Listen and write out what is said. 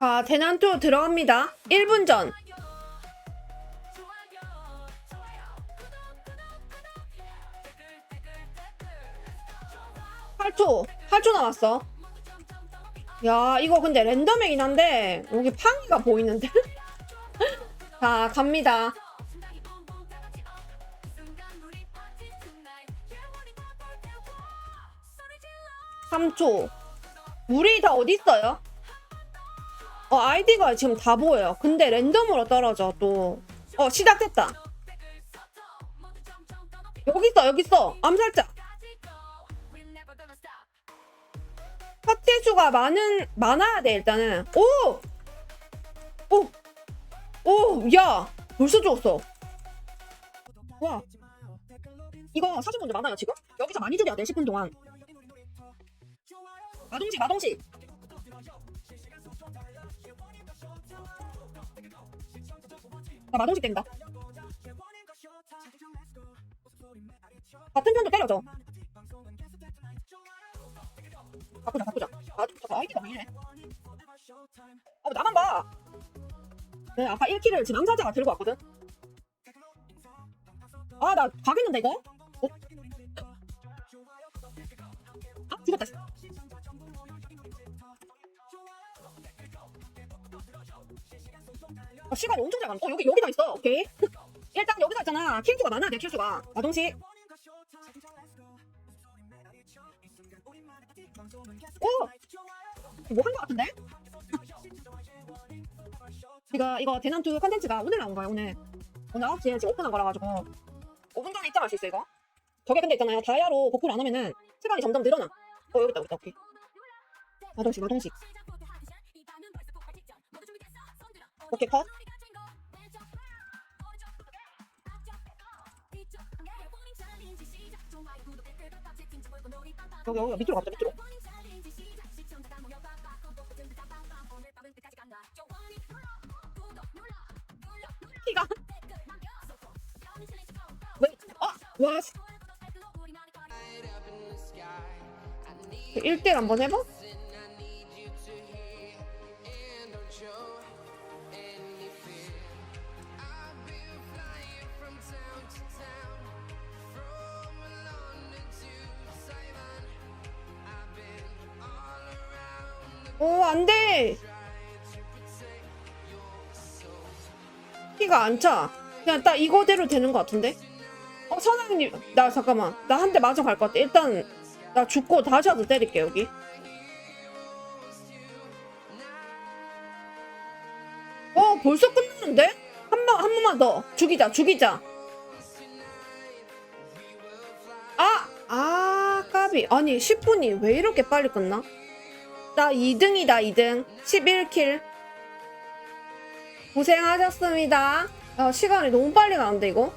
자, 대난투 들어갑니다. 1분 전. 8초. 8초 남았어. 야, 이거 근데 랜덤이긴 한데, 여기 팡이가 보이는데? 자, 갑니다. 3초. 물이 다 어디 있어요? 어, 아이디가 지금 다 보여요. 근데 랜덤으로 떨어져, 또. 어, 시작됐다. 여기 있어, 여기 있어. 암살자. 파티 수가 많은, 많아야 돼, 일단은. 오! 오! 오! 야! 벌써 죽었어. 와. 이거 사진 분들 많아요, 지금? 여기서 많이 줄여야 돼, 10분 동안. 마동식, 마동식. 나 마동식 된다. 같은 편도 때려줘. 바꾸자, 바꾸자. 아, 잠깐 아이디가 왜 이래? 어, 나만 봐. 네, 아까 1키를 지금 암사자가 들고 왔거든. 아, 나 가겠는데, 이거? 어? 아, 죽었다. 아, 시간이 엄청 잘 가네. 어, 여기, 여기다 있어. 오케이. 일단 여기다 있잖아. 킬수가 많아, 내 킬수가. 마동식. 오! 뭐 한 거 같은데? 이거, 이거 대난투 컨텐츠가 오늘 나온 거야, 오늘. 오늘 9시에 지금 오픈한 거라 가지고. 5분 전에 입장할 수 있어, 이거. 저게 근데 있잖아요. 다이아로 복구를 안 하면은 시간이 점점 늘어나. 어, 여기 있다, 여기 있다, 오케이. 마동식, 마동식. 오케이, 컷. 여기, 여기, 밑으로 가보자, 밑으로. 키가. 왜? 아! 와. 씨. 1대1 한번 해봐? 오, 안 돼! 키가 안 차. 그냥 딱 이거대로 되는 것 같은데? 어, 사장님, 나 잠깐만. 나 한 대 맞아 갈 것 같아. 일단, 나 죽고 다시 와서 때릴게, 여기. 어, 벌써 끝났는데? 한 번, 한 번만 더. 죽이자, 죽이자. 아! 아, 까비. 아니, 10분이 왜 이렇게 빨리 끝나? 나 2등이다, 2등. 11킬. 고생하셨습니다. 아, 시간이 너무 빨리 가는데, 이거?